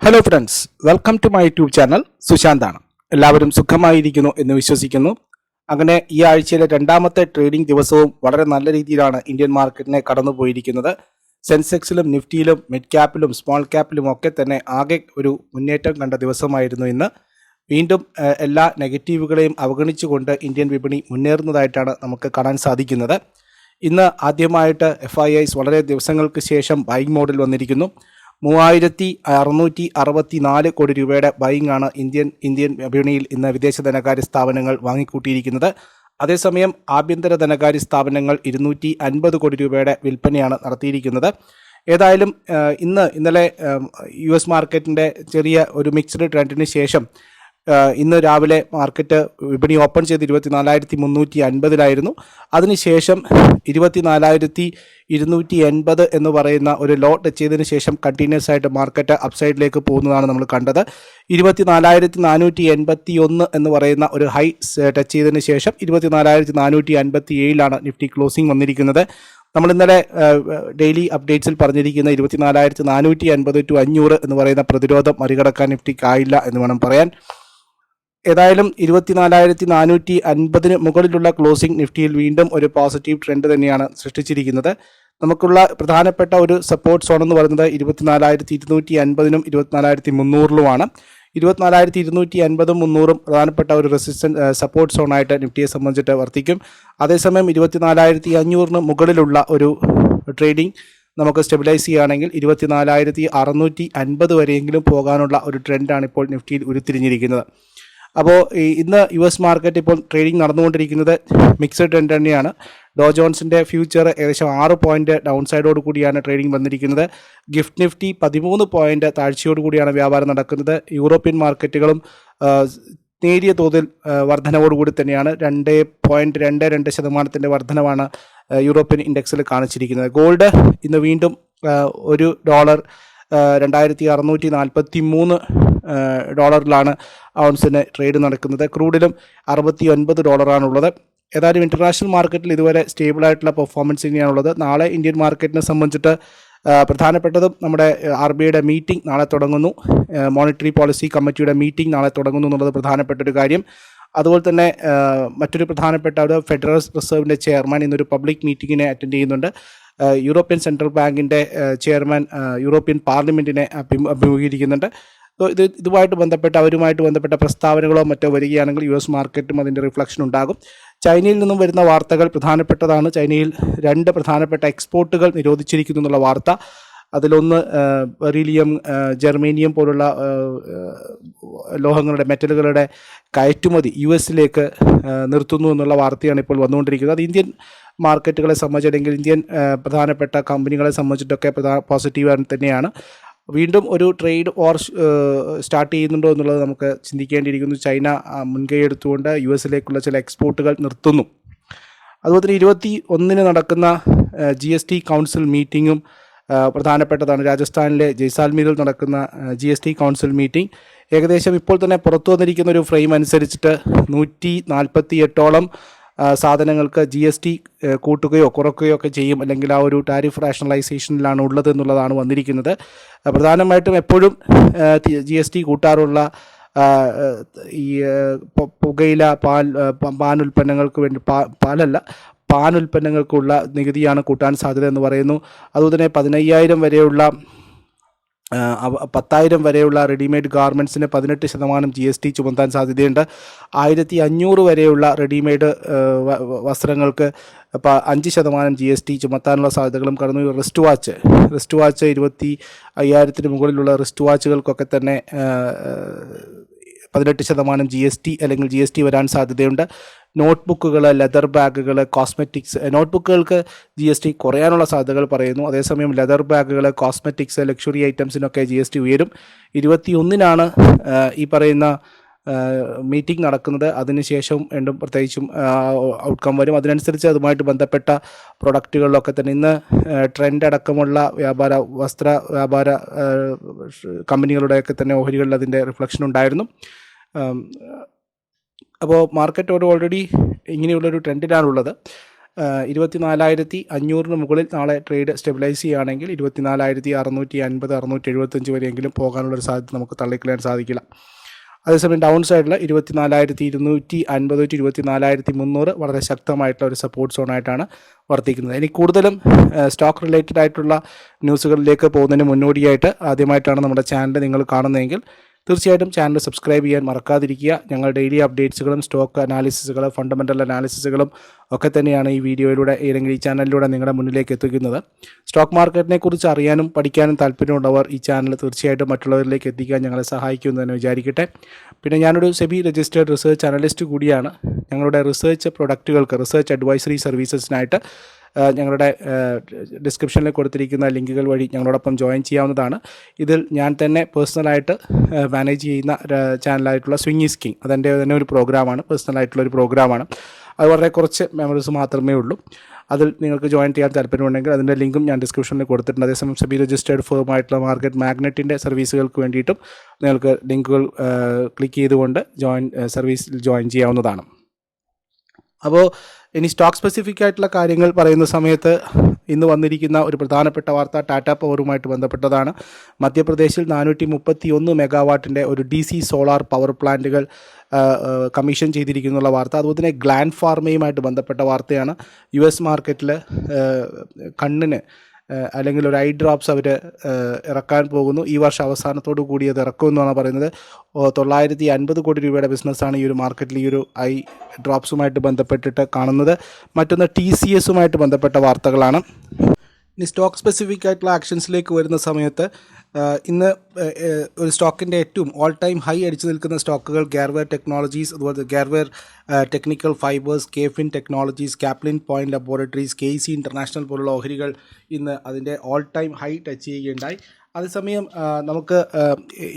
Hello friends welcome to my YouTube channel സുശാന്താണ് എല്ലാവരും സുഖമായിരിക്കുന്നു എന്ന് വിശ്വസിക്കുന്നു. അങ്ങനെ ഈ ആഴ്ചയിലെ രണ്ടാമത്തെ ട്രേഡിംഗ് ദിവസവും വളരെ നല്ല രീതിയിലാണ് ഇന്ത്യൻ മാർക്കറ്റിനെ കടന്നു പോയിരിക്കുന്നത് സെൻസെക്സിലും നിഫ്റ്റിയിലും മിഡ് ക്യാപ്പിലും സ്മോൾ ക്യാപ്പിലും ഒക്കെ തന്നെ ആകെ ഒരു മുന്നേറ്റം കണ്ട ദിവസമായിരുന്നു ഇന്ന്. വീണ്ടും എല്ലാ നെഗറ്റീവുകളെയും അവഗണിച്ചുകൊണ്ട് ഇന്ത്യൻ വിപണി മുന്നേറുന്നതായിട്ടാണ് നമുക്ക് കാണാൻ സാധിക്കുന്നത്. ഇന്ന് ആദ്യമായിട്ട് എഫ് വളരെ ദിവസങ്ങൾക്ക് ശേഷം ബൈങ് മോഡിൽ വന്നിരിക്കുന്നു. മൂവായിരത്തി അറുന്നൂറ്റി അറുപത്തി നാല് കോടി രൂപയുടെ ബൈങ് ആണ് ഇന്ത്യൻ ഇന്ത്യൻ വിപണിയിൽ ഇന്ന് വിദേശ ധനകാര്യ സ്ഥാപനങ്ങൾ വാങ്ങിക്കൂട്ടിയിരിക്കുന്നത്. അതേസമയം ആഭ്യന്തര ധനകാര്യ സ്ഥാപനങ്ങൾ ഇരുന്നൂറ്റി അൻപത് കോടി രൂപയുടെ വിൽപ്പനയാണ് നടത്തിയിരിക്കുന്നത്. ഏതായാലും ഇന്ന് ഇന്നലെ യു എസ് മാർക്കറ്റിന്റെ ചെറിയ ഒരു മിക്സ്ഡ് ട്രെൻഡിന് ശേഷം ഇന്ന് രാവിലെ മാർക്കറ്റ് വിപണി ഓപ്പൺ ചെയ്ത് ഇരുപത്തിനാലായിരത്തി മുന്നൂറ്റി അൻപതിലായിരുന്നു അതിനുശേഷം ഇരുപത്തിനാലായിരത്തി ഇരുന്നൂറ്റി എൺപത് എന്ന് പറയുന്ന ഒരു ലോ ടച്ച് ചെയ്തതിന് ശേഷം കണ്ടിന്യൂസ് ആയിട്ട് മാർക്കറ്റ് അപ്സൈഡിലേക്ക് പോകുന്നതാണ് നമ്മൾ കണ്ടത്. ഇരുപത്തിനാലായിരത്തി നാനൂറ്റി എൺപത്തി ഒന്ന് എന്ന് പറയുന്ന ഒരു ഹൈ ടച്ച് ചെയ്തതിന് ശേഷം ഇരുപത്തിനാലായിരത്തി നാനൂറ്റി അൻപത്തി ഏഴിലാണ് നിഫ്റ്റി ക്ലോസിംഗ് വന്നിരിക്കുന്നത്. നമ്മൾ ഇന്നലെ ഡെയിലി അപ്ഡേറ്റ്സിൽ പറഞ്ഞിരിക്കുന്ന ഇരുപത്തിനാലായിരത്തി നാനൂറ്റി അൻപത് ടു അഞ്ഞൂറ് എന്ന് പറയുന്ന പ്രതിരോധം മറികടക്കാൻ നിഫ്റ്റിക്കായില്ല എന്ന് വേണം പറയാൻ. ഏതായാലും ഇരുപത്തിനാലായിരത്തി നാനൂറ്റി അൻപതിന് മുകളിലുള്ള ക്ലോസിംഗ് നിഫ്റ്റിയിൽ വീണ്ടും ഒരു പോസിറ്റീവ് ട്രെൻഡ് തന്നെയാണ് സൃഷ്ടിച്ചിരിക്കുന്നത്. നമുക്കുള്ള പ്രധാനപ്പെട്ട ഒരു സപ്പോർട്ട് സോൺ എന്ന് പറയുന്നത് ഇരുപത്തിനാലായിരത്തി ഇരുന്നൂറ്റി അൻപതിനും ഇരുപത്തിനാലായിരത്തി മുന്നൂറിലുമാണ് ഇരുപത്തിനാലായിരത്തി ഇരുന്നൂറ്റി അൻപതും മുന്നൂറും പ്രധാനപ്പെട്ട ഒരു റെസിസ്റ്റൻസ് സപ്പോർട്ട് സോണായിട്ട് നിഫ്റ്റിയെ സംബന്ധിച്ചിട്ട് വർത്തിക്കും. അതേസമയം ഇരുപത്തിനാലായിരത്തി അഞ്ഞൂറിന് മുകളിലുള്ള ഒരു ട്രേഡിംഗ് നമുക്ക് സ്റ്റെബിലൈസ് ചെയ്യുകയാണെങ്കിൽ ഇരുപത്തിനാലായിരത്തി അറുന്നൂറ്റി അൻപത് വരെയെങ്കിലും പോകാനുള്ള ഒരു ട്രെൻഡാണ് ഇപ്പോൾ നിഫ്റ്റിയിൽ ഉരുത്തിരിഞ്ഞിരിക്കുന്നത്. അപ്പോൾ ഇന്ന് യു എസ് മാർക്കറ്റ് ഇപ്പോൾ ട്രേഡിംഗ് നടന്നുകൊണ്ടിരിക്കുന്നത് മിക്സഡ് ട്രെൻഡ് തന്നെയാണ്. ഡോ ജോൺസിന്റെ ഫ്യൂച്ചർ ഏകദേശം ആറ് പോയിന്റ് ഡൗൺ സൈഡോട് കൂടിയാണ് ട്രേഡിംഗ് വന്നിരിക്കുന്നത്. ഗിഫ്റ്റ് നിഫ്റ്റി പതിമൂന്ന് പോയിന്റ് താഴ്ചയോട് കൂടിയാണ് വ്യാപാരം നടക്കുന്നത്. യൂറോപ്യൻ മാർക്കറ്റുകളും നേരിയ തോതിൽ വർധനവോടുകൂടി തന്നെയാണ്. രണ്ട് പോയിന്റ് രണ്ട് രണ്ട് ശതമാനത്തിന്റെ വർധനമാണ് യൂറോപ്യൻ ഇൻഡെക്സിൽ കാണിച്ചിരിക്കുന്നത്. ഗോൾഡ് ഇന്ന് വീണ്ടും ഒരു ഡോളർ രണ്ടായിരത്തി അറുന്നൂറ്റി നാൽപ്പത്തി മൂന്ന് ഡോളറിലാണ് ഔൺസിന് ട്രേഡ് നടക്കുന്നത്. ക്രൂഡിലും അറുപത്തി ഒൻപത് ഡോളറാണുള്ളത്. ഏതായാലും ഇന്റർനാഷണൽ മാർക്കറ്റിൽ ഇതുവരെ സ്റ്റേബിൾ ആയിട്ടുള്ള പെർഫോമൻസ് തന്നെയാണുള്ളത് നാളെ ഇന്ത്യൻ മാർക്കറ്റിനെ സംബന്ധിച്ചിട്ട് പ്രധാനപ്പെട്ടതും നമ്മുടെ ആർ ബി ഐയുടെ മീറ്റിംഗ് നാളെ തുടങ്ങുന്നു മോണിറ്ററി പോളിസി കമ്മിറ്റിയുടെ മീറ്റിംഗ് നാളെ തുടങ്ങുന്നു എന്നുള്ളത് പ്രധാനപ്പെട്ട ഒരു കാര്യം. അതുപോലെ തന്നെ മറ്റൊരു പ്രധാനപ്പെട്ട ഒരു ഫെഡറൽ റിസർവിന്റെ ചെയർമാൻ ഇന്നൊരു പബ്ലിക് മീറ്റിങ്ങിനെ അറ്റൻഡ് ചെയ്യുന്നുണ്ട്. യൂറോപ്യൻ സെൻട്രൽ ബാങ്കിന്റെ ചെയർമാൻ യൂറോപ്യൻ പാർലമെന്റിനെ അഭി അഭിമുഖീകരിക്കുന്നുണ്ട്. ഇത് ഇതുമായിട്ട് ബന്ധപ്പെട്ട അവരുമായിട്ട് ബന്ധപ്പെട്ട പ്രസ്താവനകളോ മറ്റോ വരികയാണെങ്കിൽ യു എസ് മാർക്കറ്റും അതിന്റെ റിഫ്ലക്ഷൻ ഉണ്ടാകും. ചൈനയിൽ നിന്നും വരുന്ന വാർത്തകൾ പ്രധാനപ്പെട്ടതാണ്. ചൈനയിൽ രണ്ട് പ്രധാനപ്പെട്ട എക്സ്പോർട്ടുകൾ നിരോധിച്ചിരിക്കുന്നു എന്നുള്ള വാർത്ത. അതിലൊന്ന് ആ, ജർമേനിയം പോലുള്ള ലോഹങ്ങളുടെ മെറ്റലുകളുടെ കയറ്റുമതി യു എസിലേക്ക് നിർത്തുന്നു എന്നുള്ള വാർത്തയാണ് ഇപ്പോൾ വന്നുകൊണ്ടിരിക്കുന്നത്. അത് ഇന്ത്യൻ മാർക്കറ്റുകളെ സംബന്ധിച്ചിട്ടെങ്കിൽ ഇന്ത്യൻ പ്രധാനപ്പെട്ട കമ്പനികളെ സംബന്ധിച്ചിട്ടൊക്കെ പ്രധാന പോസിറ്റീവ് തന്നെയാണ്. വീണ്ടും ഒരു ട്രേഡ് വാർ സ്റ്റാർട്ട് ചെയ്യുന്നുണ്ടോ എന്നുള്ളത് നമുക്ക് ചിന്തിക്കേണ്ടിയിരിക്കുന്നു. ചൈന മുൻകൈ എടുത്തുകൊണ്ട് യു എസിലേക്കുള്ള ചില എക്സ്പോർട്ടുകൾ നിർത്തുന്നു. അതുപോലെ തന്നെ ഇരുപത്തി ഒന്നിന് നടക്കുന്ന ജി എസ് ടി കൗൺസിൽ മീറ്റിങ്ങും പ്രധാനപ്പെട്ടതാണ്. രാജസ്ഥാനിലെ ജയ്സാൽമീരിൽ നടക്കുന്ന G S T council meeting ഏകദേശം ഇപ്പോൾ തന്നെ പുറത്തു വന്നിരിക്കുന്ന ഒരു ഫ്രെയിം അനുസരിച്ചിട്ട് നൂറ്റി നാൽപ്പത്തി എട്ടോളം സാധനങ്ങൾക്ക് ജി എസ് ടി കൂട്ടുകയോ കുറക്കുകയോ ഒക്കെ ചെയ്യും. അല്ലെങ്കിൽ ആ ഒരു ടാരിഫ് റാഷണലൈസേഷനിലാണ് ഉള്ളത് എന്നുള്ളതാണ് വന്നിരിക്കുന്നത്. പ്രധാനമായിട്ടും എപ്പോഴും ജി എസ് ടി കൂട്ടാറുള്ള ഈ പുകയില പാൽ പാൽ ഉൽപ്പന്നങ്ങൾക്ക് വേണ്ടി പാലല്ല പാൻ ഉൽപ്പന്നങ്ങൾക്കുള്ള നികുതിയാണ് കൂട്ടാൻ സാധ്യത എന്ന് പറയുന്നു. അതുപോലെ തന്നെ പതിനയ്യായിരം വരെയുള്ള പത്തായിരം വരെയുള്ള റെഡിമെയ്ഡ് ഗാർമെന്റ്സിന് പതിനെട്ട് ശതമാനം ജി എസ് ടി ചുമത്താൻ സാധ്യതയുണ്ട്. ആയിരത്തി അഞ്ഞൂറ് വരെയുള്ള റെഡിമെയ്ഡ് വസ്ത്രങ്ങൾക്ക് അഞ്ച് ശതമാനം ജി എസ് ടി ചുമത്താനുള്ള സാധ്യതകളും കടന്നു. റിസ്റ്റ് വാച്ച് റിസ്റ്റ് വാച്ച് ഇരുപത്തി അയ്യായിരത്തിന് മുകളിലുള്ള റിസ്റ്റ് വാച്ചുകൾക്കൊക്കെ തന്നെ പതിനെട്ട് ശതമാനം ജി എസ് ടി അല്ലെങ്കിൽ ജി എസ് ടി വരാൻ സാധ്യതയുണ്ട്. നോട്ട്ബുക്കുകൾ ലെതർ ബാഗുകൾ കോസ്മെറ്റിക്സ് നോട്ട്ബുക്കുകൾക്ക് ജി എസ് ടി കുറയാനുള്ള സാധ്യതകൾ പറയുന്നു. അതേസമയം ലെതർ ബാഗുകൾ കോസ്മെറ്റിക്സ് ലക്ഷറി ഐറ്റംസിനൊക്കെ ജി എസ് ടി ഉയരും. ഇരുപത്തി ഒന്നിനാണ് ഈ പറയുന്ന മീറ്റിംഗ് നടക്കുന്നത്. അതിനുശേഷം വീണ്ടും പ്രത്യേകിച്ചും ഔട്ട്കം വരും. അതിനനുസരിച്ച് അതുമായിട്ട് ബന്ധപ്പെട്ട പ്രൊഡക്റ്റുകളിലൊക്കെ തന്നെ ഇന്ന് ട്രെൻഡ് അടക്കമുള്ള വ്യാപാര വസ്ത്ര വ്യാപാര കമ്പനികളുടെയൊക്കെ തന്നെ ഓഹരികളിൽ അതിന്റെ റിഫ്ലക്ഷൻ ഉണ്ടായിരുന്നു. അപ്പോൾ മാർക്കറ്റ് ഒരു ഓൾറെഡി ഇങ്ങനെയുള്ളൊരു ട്രെൻഡിലാണുള്ളത് ഇരുപത്തിനാലായിരത്തി അഞ്ഞൂറിന് മുകളിൽ നാളെ ട്രേഡ് സ്റ്റെബിലൈസ് ചെയ്യുകയാണെങ്കിൽ ഇരുപത്തിനാലായിരത്തി അറുന്നൂറ്റി അൻപത് അറുന്നൂറ്റി എഴുപത്തഞ്ച് വരെയെങ്കിലും പോകാനുള്ളൊരു സാധ്യത നമുക്ക് തള്ളിക്കളയാൻ സാധിക്കില്ല. അതേസമയം ഡൗൺ സൈഡിൽ ഇരുപത്തിനാലായിരത്തി ഇരുന്നൂറ്റി അൻപത് ടു ഇരുപത്തിനാലായിരത്തി മുന്നൂറ് വളരെ ശക്തമായിട്ടുള്ള ഒരു സപ്പോർട്ട് സോണായിട്ടാണ് വർത്തിക്കുന്നത്. ഇനി കൂടുതലും സ്റ്റോക്ക് റിലേറ്റഡ് ആയിട്ടുള്ള ന്യൂസുകളിലേക്ക് പോകുന്നതിന് മുന്നോടിയായിട്ട് ആദ്യമായിട്ടാണ് നമ്മുടെ ചാനൽ നിങ്ങൾ കാണുന്നതെങ്കിൽ തീർച്ചയായിട്ടും ചാനൽ സബ്സ്ക്രൈബ് ചെയ്യാൻ മറക്കാതിരിക്കുക. ഞങ്ങൾ ഡെയിലി അപ്ഡേറ്റ്സുകളും സ്റ്റോക്ക് അനാലിസിസുകൾ ഫണ്ടമെന്റൽ അനാലിസിസുകളും ഒക്കെ തന്നെയാണ് ഈ വീഡിയോയിലൂടെ അല്ലെങ്കിൽ ഈ ചാനലിലൂടെ നിങ്ങളുടെ മുന്നിലേക്ക് എത്തിക്കുന്നത്. സ്റ്റോക്ക് മാർക്കറ്റിനെ കുറിച്ച് അറിയാനും പഠിക്കാനും താല്പര്യമുള്ളവർ ഈ ചാനൽ തീർച്ചയായിട്ടും മറ്റുള്ളവരിലേക്ക് എത്തിക്കാൻ ഞങ്ങളെ സഹായിക്കുമെന്ന് തന്നെ വിചാരിക്കട്ടെ. പിന്നെ ഞാനൊരു സെബി രജിസ്റ്റേർഡ് റിസർച്ച് അനലിസ്റ്റ് കൂടിയാണ്. ഞങ്ങളുടെ റിസർച്ച് പ്രൊഡക്റ്റുകൾക്ക് റിസർച്ച് അഡ്വൈസറി സർവീസസിനായിട്ട് ഞങ്ങളുടെ ഡിസ്ക്രിപ്ഷനിൽ കൊടുത്തിരിക്കുന്ന ലിങ്കുകൾ വഴി ഞങ്ങളോടൊപ്പം ജോയിൻ ചെയ്യാവുന്നതാണ്. ഇതിൽ ഞാൻ തന്നെ പേഴ്സണലായിട്ട് മാനേജ് ചെയ്യുന്ന ചാനലായിട്ടുള്ള സ്വിംഗ് സ്കിങ് അതെന്റെ തന്നെ ഒരു പ്രോഗ്രാമാണ് പേഴ്സണലായിട്ടുള്ള ഒരു പ്രോഗ്രാമാണ് അത് വളരെ കുറച്ച് മെമ്മറീസ് മാത്രമേ ഉള്ളൂ. അതിൽ നിങ്ങൾക്ക് ജോയിൻ ചെയ്യാൻ താല്പര്യമുണ്ടെങ്കിൽ അതിന്റെ ലിങ്കും ഞാൻ ഡിസ്ക്രിപ്ഷനിൽ കൊടുത്തിട്ടുണ്ട്. അതേസമയം സെബി രജിസ്റ്റേർഡ് ഫേമായിട്ടുള്ള മാർക്കറ്റ് മാഗ്നറ്റിന്റെ സർവീസുകൾക്ക് വേണ്ടിയിട്ടും നിങ്ങൾക്ക് ലിങ്കുകൾ ക്ലിക്ക് ചെയ്തുകൊണ്ട് ജോയിൻ സർവീസിൽ ജോയിൻ ചെയ്യാവുന്നതാണ്. അപ്പോൾ ഇനി സ്റ്റോക്ക് സ്പെസിഫിക് ആയിട്ടുള്ള കാര്യങ്ങൾ പറയുന്ന സമയത്ത് ഇന്ന് വന്നിരിക്കുന്ന ഒരു പ്രധാനപ്പെട്ട വാർത്ത ടാറ്റ പവറുമായിട്ട് ബന്ധപ്പെട്ടതാണ്. മധ്യപ്രദേശിൽ നാനൂറ്റി മുപ്പത്തി ഒന്ന് മെഗാവാട്ടിന്റെ ഒരു ഡി സി സോളാർ പവർ പ്ലാന്റുകൾ കമ്മീഷൻ ചെയ്തിരിക്കുന്നുള്ള വാർത്ത. അതുപോലെ തന്നെ ഗ്ലാൻഡ് ഫാർമയുമായിട്ട് ബന്ധപ്പെട്ട വാർത്തയാണ്. യു എസ് മാർക്കറ്റിൽ കണ്ണിന് അല്ലെങ്കിൽ ഒരു ഐ ഡ്രോപ്സ് അവർ ഇറക്കാൻ പോകുന്നു. ഈ വർഷം അവസാനത്തോടു കൂടി അത് ഇറക്കുമെന്നാണ് പറയുന്നത്. തൊള്ളായിരത്തി അൻപത് കോടി രൂപയുടെ ബിസിനസ്സാണ് ഈ ഒരു മാർക്കറ്റിൽ ഈ ഒരു ഐ ഡ്രോപ്സുമായിട്ട് ബന്ധപ്പെട്ടിട്ട് കാണുന്നത്. മറ്റൊന്ന് ടി സി എസുമായിട്ട് ബന്ധപ്പെട്ട വാർത്തകളാണ്. ഇനി സ്റ്റോക്ക് സ്പെസിഫിക് ആയിട്ടുള്ള ആക്ഷൻസിലേക്ക് വരുന്ന സമയത്ത് ഇന്ന് ഒരു സ്റ്റോക്കിന്റെ ഏറ്റവും ഓൾ ടൈം ഹൈ അടിച്ചു നിൽക്കുന്ന സ്റ്റോക്കുകൾ ഗെയർവെയർ ടെക്നോളജീസ് അതുപോലെ Garware technical fibres KFin technologies Caplin point laboratories K C international പോലുള്ള ഓഹരികൾ ഇന്ന് അതിന്റെ ഓൾ ടൈം ഹൈ ടച്ച് ചെയ്യുകയുണ്ടായി. അതേസമയം നമുക്ക്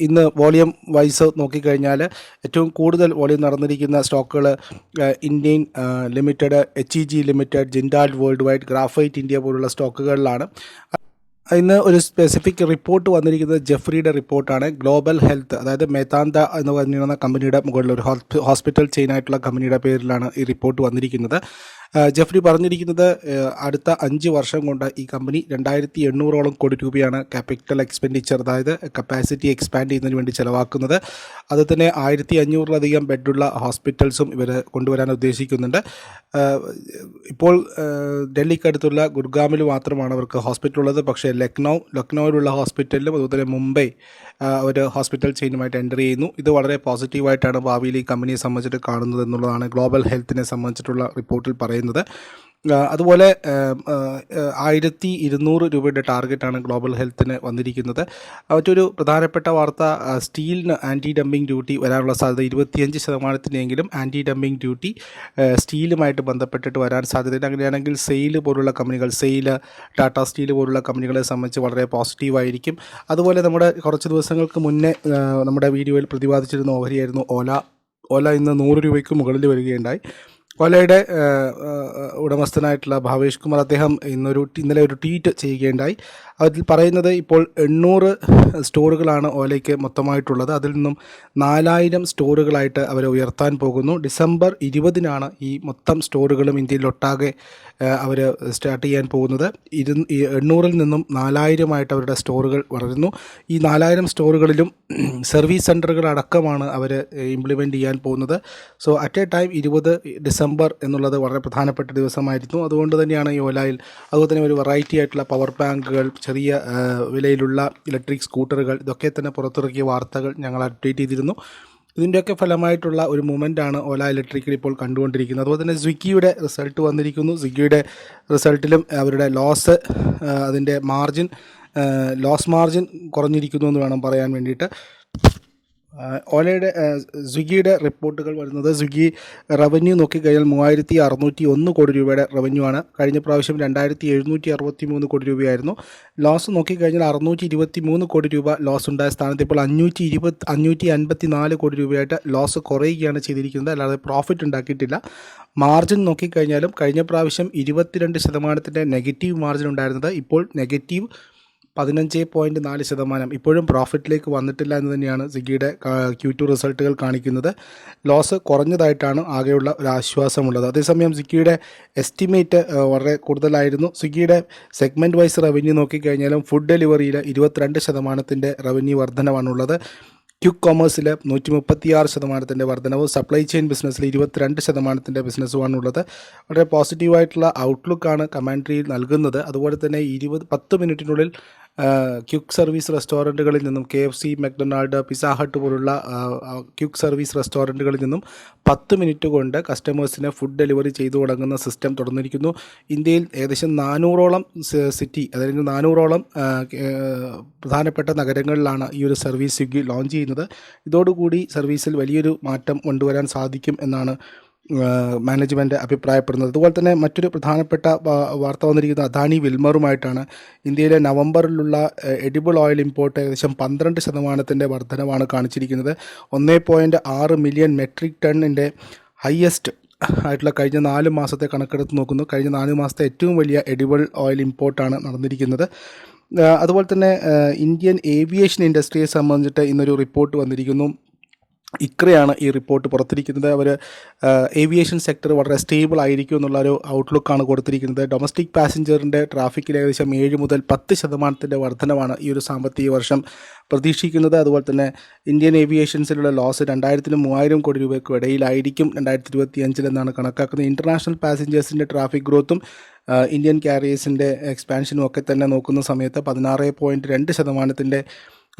ഇന്ന് വോളിയം വൈസ് നോക്കിക്കഴിഞ്ഞാൽ ഏറ്റവും കൂടുതൽ വോളിയം നടന്നിരിക്കുന്ന സ്റ്റോക്കുകൾ Indian limited H E G limited Jindal world wide graphite India പോലുള്ള സ്റ്റോക്കുകളിലാണ്. ഇന്ന് ഒരു സ്പെസിഫിക് റിപ്പോർട്ട് വന്നിരിക്കുന്നത് ജെഫ്രിയുടെ റിപ്പോർട്ടാണ് ഗ്ലോബൽ ഹെൽത്ത് അതായത് മേതാന്ത എന്ന് പറഞ്ഞിരുന്ന കമ്പനിയുടെ മുകളിൽ ഒരു ഹോസ്പിറ്റൽ ഹോസ്പിറ്റൽ ചെയിനായിട്ടുള്ള കമ്പനിയുടെ പേരിലാണ് ഈ റിപ്പോർട്ട് വന്നിരിക്കുന്നത്. ജെഫ്രി പറഞ്ഞിരിക്കുന്നത് അടുത്ത അഞ്ച് വർഷം കൊണ്ട് ഈ കമ്പനി രണ്ടായിരത്തി എണ്ണൂറോളം കോടി രൂപയാണ് ക്യാപിറ്റൽ എക്സ്പെൻഡിച്ചർ അതായത് കപ്പാസിറ്റി എക്സ്പാൻഡ് ചെയ്യുന്നതിന് വേണ്ടി ചിലവാക്കുന്നത്. അത് തന്നെ ആയിരത്തി അഞ്ഞൂറിലധികം ബെഡുള്ള ഹോസ്പിറ്റൽസും ഇവർ കൊണ്ടുവരാൻ ഉദ്ദേശിക്കുന്നുണ്ട്. ഇപ്പോൾ ഡൽഹിക്കടുത്തുള്ള ഗുർഗാമിൽ മാത്രമാണ് അവർക്ക് ഹോസ്പിറ്റൽ ഉള്ളത്. പക്ഷേ ലക്നൗ ലക്നൗവിലുള്ള ഹോസ്പിറ്റലിലും അതുപോലെ മുംബൈ ഒരു ഹോസ്പിറ്റൽ ചെയിനുമായിട്ട് എന്റർ ചെയ്യുന്നു. ഇത് വളരെ പോസിറ്റീവായിട്ടാണ് ഭാവിയിൽ ഈ കമ്പനിയെ സംബന്ധിച്ചിട്ട് കാണുന്നത് എന്നുള്ളതാണ് ഗ്ലോബൽ ഹെൽത്തിനെ സംബന്ധിച്ചിട്ടുള്ള റിപ്പോർട്ടിൽ പറയുന്നത്. അതുപോലെ ആയിരത്തി ഇരുന്നൂറ് രൂപയുടെ ടാർഗറ്റാണ് ഗ്ലോബൽ ഹെൽത്തിന് വന്നിരിക്കുന്നത്. മറ്റൊരു പ്രധാനപ്പെട്ട വാർത്ത സ്റ്റീലിന് ആന്റി ഡംപിങ് ഡ്യൂട്ടി വരാനുള്ള സാധ്യത ഇരുപത്തിയഞ്ച് ശതമാനത്തിനെങ്കിലും ആന്റി ഡംപിങ് ഡ്യൂട്ടി സ്റ്റീലുമായിട്ട് ബന്ധപ്പെട്ടിട്ട് വരാൻ സാധ്യതയുണ്ട്. അങ്ങനെയാണെങ്കിൽ സെയിൽ പോലുള്ള കമ്പനികൾ സെയിൽ ടാറ്റ സ്റ്റീൽ പോലുള്ള കമ്പനികളെ സംബന്ധിച്ച് വളരെ പോസിറ്റീവായിരിക്കും. അതുപോലെ നമ്മുടെ കുറച്ച് ദിവസങ്ങൾക്ക് മുന്നേ നമ്മുടെ വീഡിയോയിൽ പ്രതിപാദിച്ചിരുന്ന ഓഹരിയായിരുന്നു ഓല. ഓല ഇന്ന് നൂറ് രൂപയ്ക്ക് മുകളിൽ വരികയുണ്ടായി. ആ, ഉടമസ്ഥനായിട്ടുള്ള ഭാവേഷ് കുമാർ അദ്ദേഹം ഇന്നൊരു ഇന്നലെ ഒരു ട്വീറ്റ് ചെയ്യുകയുണ്ടായി. അതിൽ പറയുന്നത് ഇപ്പോൾ എണ്ണൂറ് സ്റ്റോറുകളാണ് ഓലയ്ക്ക് മൊത്തമായിട്ടുള്ളത്. അതിൽ നിന്നും നാലായിരം സ്റ്റോറുകളായിട്ട് അവരെ ഉയർത്താൻ പോകുന്നു. ഡിസംബർ ഇരുപതിനാണ് ഈ മൊത്തം സ്റ്റോറുകളും ഇന്ത്യയിലൊട്ടാകെ അവർ സ്റ്റാർട്ട് ചെയ്യാൻ പോകുന്നത്. ഇരു എണ്ണൂറിൽ നിന്നും നാലായിരമായിട്ട് അവരുടെ സ്റ്റോറുകൾ വളരുന്നു. ഈ നാലായിരം സ്റ്റോറുകളിലും സർവീസ് സെന്ററുകൾ അടക്കമാണ് അവർ ഇംപ്ലിമെന്റ് ചെയ്യാൻ പോകുന്നത്. സോ അറ്റ് എ ടൈം ഇരുപത് ഡിസംബർ എന്നുള്ളത് വളരെ പ്രധാനപ്പെട്ട ദിവസമായിരുന്നു. അതുകൊണ്ട് തന്നെയാണ് ഈ ഓലായിൽ അതുപോലെ തന്നെ ഒരു വെറൈറ്റി ആയിട്ടുള്ള പവർ ബാങ്കുകൾ ചെറിയ വിലയിലുള്ള ഇലക്ട്രിക് സ്കൂട്ടറുകൾ ഇതൊക്കെ തന്നെ പുറത്തിറക്കിയ വാർത്തകൾ ഞങ്ങൾ അപ്ഡേറ്റ് ചെയ്തിരുന്നു. ഇതിന്റെയൊക്കെ ഫലമായിട്ടുള്ള ഒരു മൂമെന്റാണ് ഓല ഇലക്ട്രിക്കിൽ ഇപ്പോൾ കണ്ടുകൊണ്ടിരിക്കുന്നത്. അതുപോലെ തന്നെ സ്വിഗ്ഗിയുടെ റിസൾട്ട് വന്നിരിക്കുന്നു. സ്വിഗ്ഗിയുടെ റിസൾട്ടിലും അവരുടെ ലോസ് അതിന്റെ മാർജിൻ ലോസ് മാർജിൻ കുറഞ്ഞിരിക്കുന്നു എന്ന് വേണം പറയാൻ വേണ്ടിയിട്ട്. ഓലയുടെ സ്വിഗ്ഗിയുടെ റിപ്പോർട്ടുകൾ വരുന്നത് സ്വിഗ്ഗി റവന്യൂ നോക്കിക്കഴിഞ്ഞാൽ മൂവായിരത്തി അറുന്നൂറ്റി ഒന്ന് കോടി രൂപയുടെ റവന്യൂ ആണ്. കഴിഞ്ഞ പ്രാവശ്യം രണ്ടായിരത്തി എഴുന്നൂറ്റി അറുപത്തി മൂന്ന് കോടി രൂപയായിരുന്നു. ലോസ് നോക്കിക്കഴിഞ്ഞാൽ അറുന്നൂറ്റി ഇരുപത്തി മൂന്ന് കോടി രൂപ ലോസ് ഉണ്ടായ സ്ഥാനത്ത് ഇപ്പോൾ അഞ്ഞൂറ്റി ഇരുപത്തി അഞ്ഞൂറ്റി അൻപത്തി നാല് കോടി രൂപയായിട്ട് ലോസ് കുറയുകയാണ് ചെയ്തിരിക്കുന്നത്. അല്ലാതെ പ്രോഫിറ്റ് ഉണ്ടാക്കിയിട്ടില്ല. മാർജിൻ നോക്കിക്കഴിഞ്ഞാലും കഴിഞ്ഞ പ്രാവശ്യം ഇരുപത്തിരണ്ട് ശതമാനത്തിന്റെ നെഗറ്റീവ് മാർജിൻ ഉണ്ടായിരുന്നത്. ഇപ്പോൾ നെഗറ്റീവ് പതിനഞ്ച് പോയിന്റ് നാല് ശതമാനം. ഇപ്പോഴും പ്രോഫിറ്റിലേക്ക് വന്നിട്ടില്ല എന്ന് തന്നെയാണ് സ്വിഗ്ഗിയുടെ ക്യൂ ടു റിസൾട്ടുകൾ കാണിക്കുന്നത്. ലോസ് കുറഞ്ഞതായിട്ടാണ് ആകെയുള്ള ഒരു ആശ്വാസമുള്ളത്. അതേസമയം സ്വിഗ്ഗിയുടെ എസ്റ്റിമേറ്റ് വളരെ കൂടുതലായിരുന്നു. സ്വിഗ്ഗിയുടെ സെഗ്മെന്റ് വൈസ് റവന്യൂ നോക്കിക്കഴിഞ്ഞാലും ഫുഡ് ഡെലിവറിയിൽ ഇരുപത്തിരണ്ട് ശതമാനത്തിന്റെ റവന്യൂ വർധനമാണുള്ളത് ക്യുക്ക് കോമേഴ്സിൽ നൂറ്റി മുപ്പത്തി ആറ് ശതമാനത്തിന്റെ വർധനവും സപ്ലൈ ചെയിൻ ബിസിനസ്സിൽ ഇരുപത്തിരണ്ട് ശതമാനത്തിന്റെ ബിസിനസ്സുമാണ് ഉള്ളത് വളരെ പോസിറ്റീവായിട്ടുള്ള ഔട്ട്ലുക്കാണ് കമാൻഡ്രിയിൽ നൽകുന്നത്. അതുപോലെ തന്നെ ഇരുപത് പത്ത് മിനിറ്റിനുള്ളിൽ ക്യുക്ക് സർവീസ് റെസ്റ്റോറന്റുകളിൽ നിന്നും K F C McDonald Pizza Hut പോലുള്ള ക്യുക്ക് സർവീസ് റെസ്റ്റോറന്റുകളിൽ നിന്നും പത്ത് മിനിറ്റ് കൊണ്ട് കസ്റ്റമേഴ്സിന് ഫുഡ് ഡെലിവറി ചെയ്തു തുടങ്ങുന്ന സിസ്റ്റം തുടർന്നിരിക്കുന്നു. ഇന്ത്യയിൽ ഏകദേശം നാനൂറോളം സിറ്റി അതായത് നാനൂറോളം പ്രധാനപ്പെട്ട നഗരങ്ങളിലാണ് ഈ ഒരു സർവീസ് സ്വിഗ്ഗി ലോഞ്ച് ചെയ്യുന്നത്. ഇതോടുകൂടി സർവീസിൽ വലിയൊരു മാറ്റം കൊണ്ടുവരാൻ സാധിക്കും എന്നാണ് മാനേജ്മെന്റ് അഭിപ്രായപ്പെടുന്നത്. അതുപോലെ തന്നെ മറ്റൊരു പ്രധാനപ്പെട്ട വാർത്ത വന്നിരിക്കുന്നത് അദാനി വിൽമറുമായിട്ടാണ്. ഇന്ത്യയിലെ നവംബറിലുള്ള എഡിബിൾ ഓയിൽ ഇമ്പോർട്ട് ഏകദേശം പന്ത്രണ്ട് ശതമാനത്തിന്റെ വർധനവാണ് കാണിച്ചിരിക്കുന്നത്. ഒന്നേ പോയിന്റ് ആറ് മില്യൺ മെട്രിക് ടണ്ണിന്റെ ഹയസ്റ്റ് ആയിട്ടുള്ള കഴിഞ്ഞ നാല് മാസത്തെ കണക്കെടുത്ത് നോക്കുന്നു. കഴിഞ്ഞ നാല് മാസത്തെ ഏറ്റവും വലിയ എഡിബിൾ ഓയിൽ ഇമ്പോർട്ടാണ് നടന്നിരിക്കുന്നത്. അതുപോലെ തന്നെ ഇന്ത്യൻ ഏവിയേഷൻ ഇൻഡസ്ട്രിയെ സംബന്ധിച്ചിട്ട് ഇന്നൊരു റിപ്പോർട്ട് വന്നിരിക്കുന്നു. ഇക്രയാണ് ഈ റിപ്പോർട്ട് പുറത്തിരിക്കുന്നത്. അവർ ഏവിയേഷൻ സെക്ടർ വളരെ സ്റ്റേബിൾ ആയിരിക്കും എന്നുള്ള ഒരു ഔട്ട്ലുക്കാണ് കൊടുത്തിരിക്കുന്നത്. ഡൊമസ്റ്റിക് പാസഞ്ചറിന്റെ ട്രാഫിക്കിൽ ഏകദേശം ഏഴ് മുതൽ പത്ത് ശതമാനത്തിന്റെ വർധനമാണ് ഈ ഒരു സാമ്പത്തിക വർഷം പ്രതീക്ഷിക്കുന്നത്. അതുപോലെ തന്നെ ഇന്ത്യൻ ഏവിയേഷൻസിലുള്ള ലോസ് രണ്ടായിരത്തിനും മൂവായിരം കോടി രൂപയ്ക്കും ഇടയിലായിരിക്കും രണ്ടായിരത്തി ഇരുപത്തി അഞ്ചിലെന്നാണ് കണക്കാക്കുന്നത് ഇന്റർനാഷണൽ പാസഞ്ചേഴ്സിന്റെ ട്രാഫിക് ഗ്രോത്തും ഇന്ത്യൻ കാരിയേഴ്സിന്റെ എക്സ്പാൻഷനും ഒക്കെ തന്നെ നോക്കുന്ന സമയത്ത് പതിനാറ് പോയിന്റ് രണ്ട് ശതമാനത്തിന്റെ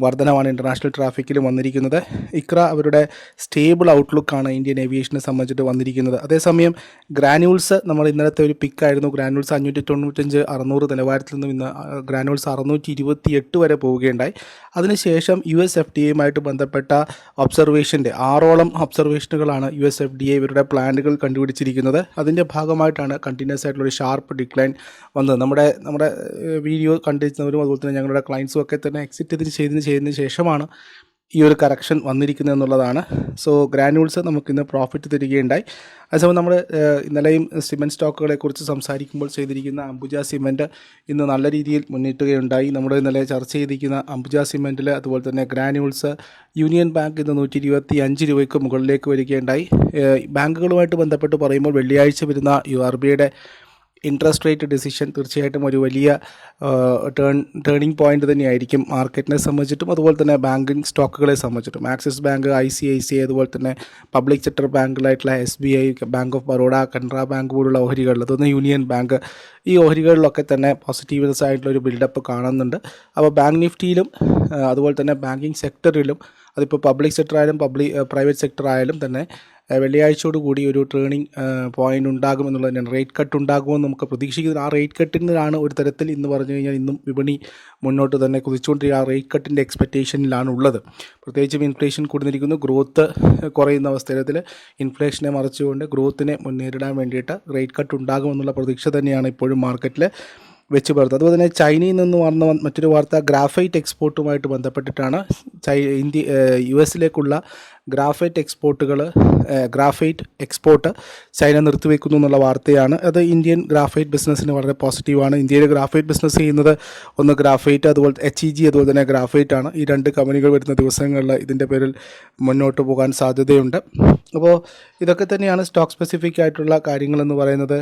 വർധനമാണ് ഇന്റർനാഷണൽ ട്രാഫിക്കിൽ വന്നിരിക്കുന്നത്. ഇക്ര അവരുടെ സ്റ്റേബിൾ ഔട്ട്ലുക്കാണ് ഇന്ത്യൻ ഏവിയേഷനെ സംബന്ധിച്ചിട്ട് വന്നിരിക്കുന്നത്. അതേസമയം ഗ്രാനുൾസ് നമ്മൾ ഇന്നലത്തെ ഒരു പിക്കായിരുന്നു ഗ്രാനുൾസ് അഞ്ഞൂറ്റി തൊണ്ണൂറ്റഞ്ച് അറുന്നൂറ് നിലവാരത്തിൽ നിന്നും ഇന്ന് ഗ്രാനുൾസ് അറുന്നൂറ്റി ഇരുപത്തി എട്ട് വരെ പോവുകയുണ്ടായി. അതിനുശേഷം യു എസ് എഫ് ഡി എയുമായിട്ട് ബന്ധപ്പെട്ട ഒബ്സർവേഷന്റെ ആറോളം ഒബ്സർവേഷനുകളാണ് U S F D A ഇവരുടെ പ്ലാനുകൾ കണ്ടുപിടിച്ചിരിക്കുന്നത്. അതിന്റെ ഭാഗമായിട്ടാണ് കണ്ടിന്യൂസ് ആയിട്ടുള്ള ഒരു ഷാർപ്പ് ഡിക്ലൈൻ വന്നത്. നമ്മുടെ നമ്മുടെ വീഡിയോ കണ്ടിരുന്നവരും അതുപോലെ തന്നെ ഞങ്ങളുടെ ക്ലയൻസും ഒക്കെ തന്നെ എക്സിറ്റ് ചെയ്തതിന് ചെയ്തതിന് ശേഷമാണ് ഈ ഒരു കറക്ഷൻ വന്നിരിക്കുന്നത് എന്നുള്ളതാണ്. സോ ഗ്രാനുൾസ് നമുക്കിന്ന് പ്രോഫിറ്റ് തരികയുണ്ടായി. അതേസമയം നമ്മൾ ഇന്നലെയും സിമെന്റ് സ്റ്റോക്കുകളെ കുറിച്ച് സംസാരിക്കുമ്പോൾ ചെയ്തിരിക്കുന്ന അംബുജ സിമെന്റ് ഇന്ന് നല്ല രീതിയിൽ മുന്നേറ്റുകയുണ്ടായി നമ്മൾ ഇന്നലെ ചർച്ച ചെയ്തിരിക്കുന്ന അംബുജ സിമെന്റിൽ അതുപോലെ തന്നെ ഗ്രാനുൾസ് യൂണിയൻ ബാങ്ക് ഇന്ന് നൂറ്റി ഇരുപത്തി അഞ്ച് രൂപയ്ക്ക് മുകളിലേക്ക് വരികയുണ്ടായി. ബാങ്കുകളുമായിട്ട് ബന്ധപ്പെട്ട് പറയുമ്പോൾ വെള്ളിയാഴ്ച വരുന്ന യു ആർ ബി ഐയുടെ ഇൻട്രസ്റ്റ് റേറ്റ് ഡിസിഷൻ തീർച്ചയായിട്ടും ഒരു വലിയ ടേൺ ടേണിംഗ് പോയിന്റ് തന്നെയായിരിക്കും മാർക്കറ്റിനെ സംബന്ധിച്ചിട്ടും. അതുപോലെ തന്നെ ബാങ്കിങ് സ്റ്റോക്കുകളെ സംബന്ധിച്ചിട്ടും. Axis bank I C I C I അതുപോലെ തന്നെ public sector ബാങ്കുകളായിട്ടുള്ള S B I bank of Baroda Canara bank പോലുള്ള ഓഹരികളിൽ അതൊന്ന് യൂണിയൻ ബാങ്ക് ഈ ഓഹരികളിലൊക്കെ തന്നെ പോസിറ്റീവ്നെസ് ആയിട്ടുള്ള ഒരു ബിൽഡപ്പ് കാണുന്നുണ്ട്. അപ്പോൾ ബാങ്ക് നിഫ്റ്റിയിലും അതുപോലെ തന്നെ ബാങ്കിങ് സെക്ടറിലും അതിപ്പോൾ പബ്ലിക് സെക്ടർ ആയാലും പബ്ലിക് പ്രൈവറ്റ് സെക്ടർ ആയാലും തന്നെ വെള്ളിയാഴ്ചയോട് കൂടി ഒരു ട്രേണിംഗ് പോയിന്റ് ഉണ്ടാകും തന്നെയാണ് റേറ്റ് കട്ട് ഉണ്ടാകുമെന്ന് നമുക്ക് പ്രതീക്ഷിക്കുന്നത് ആ റേറ്റ് കട്ടിനാണ് ഒരു തരത്തിൽ ഇന്ന് പറഞ്ഞു കഴിഞ്ഞാൽ ഇന്നും വിപണി മുന്നോട്ട് തന്നെ കുതിച്ചുകൊണ്ടിരിക്കുക ആ റേറ്റ് കട്ടിന്റെ എക്സ്പെക്റ്റേഷനിലാണ് ഉള്ളത്. പ്രത്യേകിച്ചും ഇൻഫ്ലേഷൻ കൂടുന്നിരിക്കുന്നു. ഗ്രോത്ത് കുറയുന്ന അവസ്ഥയിൽ ഇൻഫ്ലേഷനെ മറിച്ചുകൊണ്ട് ഗ്രോത്തിനെ മുന്നേരിടാൻ വേണ്ടിയിട്ട് റേറ്റ് കട്ട് ഉണ്ടാകുമെന്നുള്ള പ്രതീക്ഷ തന്നെയാണ് ഇപ്പോഴും മാർക്കറ്റിൽ വെച്ച് പുലർത്തുന്നത്. അതുപോലെ തന്നെ ചൈനയിൽ നിന്ന് വന്ന മറ്റൊരു വാർത്ത ഗ്രാഫൈറ്റ് എക്സ്പോർട്ടുമായിട്ട് ബന്ധപ്പെട്ടിട്ടാണ് ചൈ ഇന്ത്യ യു എസിലേക്കുള്ള ഗ്രാഫൈറ്റ് എക്സ്പോർട്ടുകൾ ഗ്രാഫൈറ്റ് എക്സ്പോർട്ട് ചൈന നിർത്തിവെക്കുന്നു എന്നുള്ള വാർത്തയാണ്. അത് ഇന്ത്യൻ ഗ്രാഫൈറ്റ് ബിസിനസ്സിന് വളരെ പോസിറ്റീവാണ്. ഇന്ത്യയിലെ ഗ്രാഫൈറ്റ് ബിസിനസ് ചെയ്യുന്നത് ഒന്ന് ഗ്രാഫൈറ്റ് അതുപോലെ എച്ച് ഇ ജി അതുപോലെ തന്നെ ഗ്രാഫൈറ്റ് ആണ്. ഈ രണ്ട് കമ്പനികൾ വരുന്ന ദിവസങ്ങളിൽ ഇതിന്റെ പേരിൽ മുന്നോട്ട് പോകാൻ സാധ്യതയുണ്ട്. അപ്പോൾ ഇതൊക്കെ തന്നെയാണ് സ്റ്റോക്ക് സ്പെസിഫിക് ആയിട്ടുള്ള കാര്യങ്ങളെന്ന് പറയുന്നത്.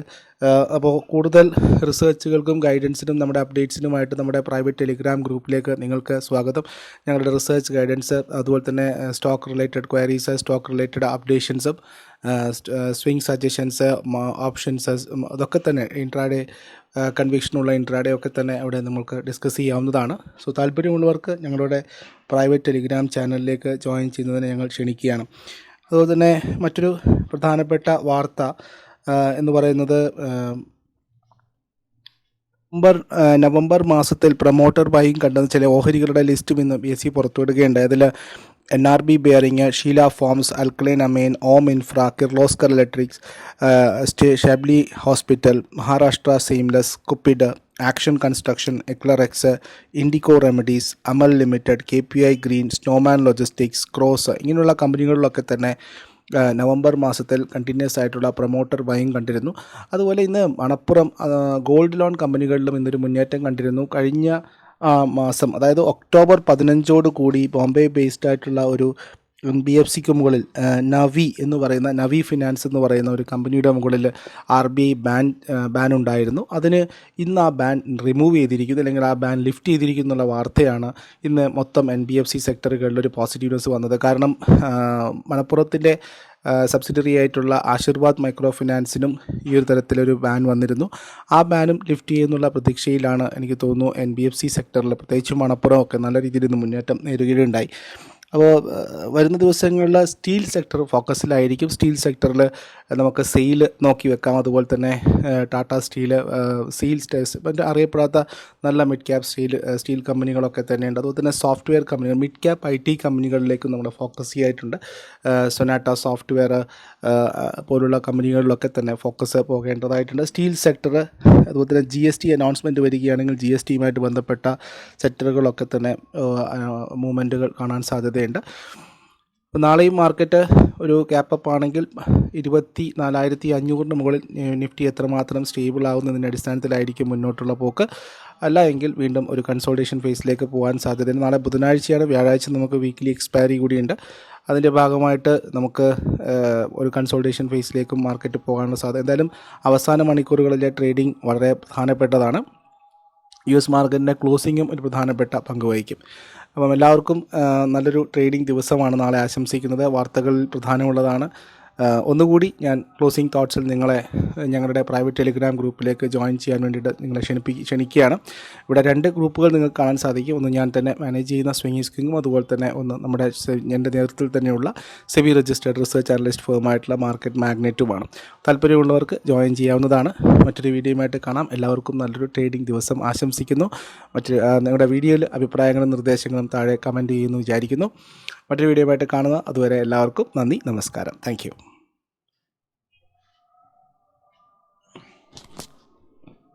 അപ്പോൾ കൂടുതൽ റിസർച്ചുകൾക്കും ഗൈഡൻസിനും നമ്മുടെ അപ്ഡേറ്റ്സിനുമായിട്ട് നമ്മുടെ പ്രൈവറ്റ് ടെലിഗ്രാം ഗ്രൂപ്പിലേക്ക് നിങ്ങൾക്ക് സ്വാഗതം. ഞങ്ങളുടെ റിസർച്ച് ഗൈഡൻസ് അതുപോലെ തന്നെ stock related queries stock related updations swing suggestions options അതൊക്കെ തന്നെ ഇൻട്രാഡേ കൺവിക്ഷനുള്ള ഇൻട്രാഡേ ഒക്കെ തന്നെ അവിടെ നമുക്ക് ഡിസ്കസ് ചെയ്യാവുന്നതാണ്. സോ താല്പര്യമുള്ളവർക്ക് ഞങ്ങളുടെ പ്രൈവറ്റ് ടെലിഗ്രാം ചാനലിലേക്ക് ജോയിൻ ചെയ്യുന്നതിന് ഞങ്ങൾ ക്ഷണിക്കുകയാണ്. അതുപോലെ തന്നെ മറ്റൊരു പ്രധാനപ്പെട്ട വാർത്ത എന്ന് പറയുന്നത് നവംബർ നവംബർ മാസത്തിൽ പ്രൊമോട്ടർ ബൈങ് കണ്ടെന്ന ചില ഓഹരികളുടെ ലിസ്റ്റും ഇന്ന് ബി എസ് സി പുറത്തുവിടുകയുണ്ടായി അതിൽ N R B bearing Sheela foams alkyl amine Om infra Kirloskar electrics stay ഷബ്ലി hospital Maharashtra seamless Cupid action construction eClerx Indoco remedies Amal limited K P I green Snowman logistics cross ഇങ്ങനെയുള്ള കമ്പനികളിലൊക്കെ തന്നെ November മാസത്തിൽ continuous ആയിട്ടുള്ള promoter buying കണ്ടിരുന്നു. അതുപോലെ ഇന്ന് Manappuram gold loan കമ്പനികളിലും ഇന്നൊരു മുന്നേറ്റം കണ്ടിരുന്നു. കഴിഞ്ഞ മാസം അതായത് ഒക്ടോബർ പതിനഞ്ചോട് കൂടി ബോംബെ ബേസ്ഡ് ആയിട്ടുള്ള ഒരു ബി എഫ് സിക്ക് മുകളിൽ നവി എന്ന് പറയുന്ന നവി ഫിനാൻസ് എന്ന് പറയുന്ന ഒരു കമ്പനിയുടെ മുകളിൽ R B I ban ban ഉണ്ടായിരുന്നു അതിന് ഇന്ന് ആ ബാൻ റിമൂവ് ചെയ്തിരിക്കുന്നു അല്ലെങ്കിൽ ആ ബാൻ ലിഫ്റ്റ് ചെയ്തിരിക്കുന്നു എന്നുള്ള വാർത്തയാണ് ഇന്ന് മൊത്തം എൻ ബി എഫ് സി സെക്ടറുകളിലൊരു പോസിറ്റീവ് ന്യൂസ് വന്നത്. കാരണം മലപ്പുറത്തിന്റെ സബ്സിഡറി ആയിട്ടുള്ള ആശീർവാദ് മൈക്രോ ഫിനാൻസിനും ഈ ഒരു തരത്തിലൊരു ബാൻ വന്നിരുന്നു. ആ ബാനും ലിഫ്റ്റ് ചെയ്യുന്നുള്ള പ്രതീക്ഷയിലാണ് എനിക്ക് തോന്നുന്നു എൻ ബി എഫ് സി സെക്ടറിൽ പ്രത്യേകിച്ച് മണപ്പുറം ഒക്കെ നല്ല രീതിയിൽ ഇന്ന് മുന്നേറ്റം നേരുകയുണ്ടായി അപ്പോൾ വരുന്ന ദിവസങ്ങളിൽ സ്റ്റീൽ സെക്ടർ ഫോക്കസിലായിരിക്കും. സ്റ്റീൽ സെക്ടറിൽ നമുക്ക് സെയിൽ നോക്കി വെക്കാം. അതുപോലെ തന്നെ ടാറ്റ സ്റ്റീൽ സെയിൽ സ്റ്റേസ് മറ്റേ അറിയപ്പെടാത്ത നല്ല മിഡ് ക്യാപ് സ്റ്റീൽ സ്റ്റീൽ കമ്പനികളൊക്കെ തന്നെയുണ്ട്. അതുപോലെ തന്നെ സോഫ്റ്റ്വെയർ കമ്പനികൾ മിഡ് ക്യാപ് ഐ ടി കമ്പനികളിലേക്കും നമ്മൾ ഫോക്കസ് ചെയ്യായിട്ടുണ്ട് സൊനാറ്റ സോഫ്റ്റ്വെയർ പോലുള്ള കമ്പനികളിലൊക്കെ തന്നെ ഫോക്കസ് പോകേണ്ടതായിട്ടുണ്ട്. സ്റ്റീൽ സെക്ടർ അതുപോലെ തന്നെ ജി എസ് ടി അനൗൺസ്മെന്റ് വരികയാണെങ്കിൽ ജി എസ് ടിയുമായിട്ട് ബന്ധപ്പെട്ട സെക്ടറുകളൊക്കെ തന്നെ മൂവ്മെന്റുകൾ കാണാൻ സാധ്യതയുണ്ട്. നാളെയും മാർക്കറ്റ് ഒരു ക്യാപ്പപ്പ് ആണെങ്കിൽ ഇരുപത്തി നാലായിരത്തി അഞ്ഞൂറിന് മുകളിൽ നിഫ്റ്റി എത്രമാത്രം സ്റ്റേബിൾ ആവുന്നതിന്റെ അടിസ്ഥാനത്തിലായിരിക്കും മുന്നോട്ടുള്ള പോക്ക്. അല്ല എങ്കിൽ വീണ്ടും ഒരു കൺസോൾട്ടേഷൻ ഫേസിലേക്ക് പോകാൻ സാധ്യതയുണ്ട്. നാളെ ബുധനാഴ്ചയാണ് വ്യാഴാഴ്ച നമുക്ക് വീക്കിലി എക്സ്പയറി കൂടിയുണ്ട്. അതിന്റെ ഭാഗമായിട്ട് നമുക്ക് ഒരു കൺസോൾട്ടേഷൻ ഫേസിലേക്കും മാർക്കറ്റ് പോകാനുള്ള സാധ്യത. എന്തായാലും അവസാന മണിക്കൂറുകളിലെ ട്രേഡിംഗ് വളരെ പ്രധാനപ്പെട്ടതാണ്. യു എസ് മാർക്കറ്റിന്റെ ക്ലോസിങ്ങും ഒരു പ്രധാനപ്പെട്ട പങ്ക് വഹിക്കും. അപ്പം എല്ലാവർക്കും നല്ലൊരു ട്രേഡിംഗ് ദിവസമാണ് നാളെ ആശംസിക്കുന്നത്. വാർത്തകളിൽ പ്രധാനമുള്ളതാണ്. ഒന്നുകൂടി ഞാൻ ക്ലോസിംഗ് തോട്ട്സിൽ നിങ്ങളെ ഞങ്ങളുടെ പ്രൈവറ്റ് ടെലിഗ്രാം ഗ്രൂപ്പിലേക്ക് ജോയിൻ ചെയ്യാൻ വേണ്ടിയിട്ട് നിങ്ങളെ ക്ഷണിപ്പി ക്ഷണിക്കുകയാണ്. ഇവിടെ രണ്ട് ഗ്രൂപ്പുകൾ നിങ്ങൾക്ക് കാണാൻ സാധിക്കും. ഒന്ന് ഞാൻ തന്നെ മാനേജ് ചെയ്യുന്ന സ്വിംഗി സ്കിങ്ങും അതുപോലെ തന്നെ ഒന്ന് നമ്മുടെ എന്റെ നേതൃത്വത്തിൽ തന്നെയുള്ള സെബി രജിസ്റ്റേഡ് റിസർച്ച് അനലിസ്റ്റ് ഫേമായിട്ടുള്ള മാർക്കറ്റ് മാഗ്നറ്റുമാണ് താല്പര്യമുള്ളവർക്ക് ജോയിൻ ചെയ്യാവുന്നതാണ്. മറ്റൊരു വീഡിയോയുമായിട്ട് കാണാം. എല്ലാവർക്കും നല്ലൊരു ട്രേഡിംഗ് ദിവസം ആശംസിക്കുന്നു. മറ്റ് നിങ്ങളുടെ വീഡിയോയിൽ അഭിപ്രായങ്ങളും നിർദ്ദേശങ്ങളും താഴെ കമന്റ് ചെയ്യുന്നു വിചാരിക്കുന്നു. മറ്റൊരു വീഡിയോയുമായിട്ട് കാണുക അതുവരെ എല്ലാവർക്കും നന്ദി നമസ്കാരം. താങ്ക്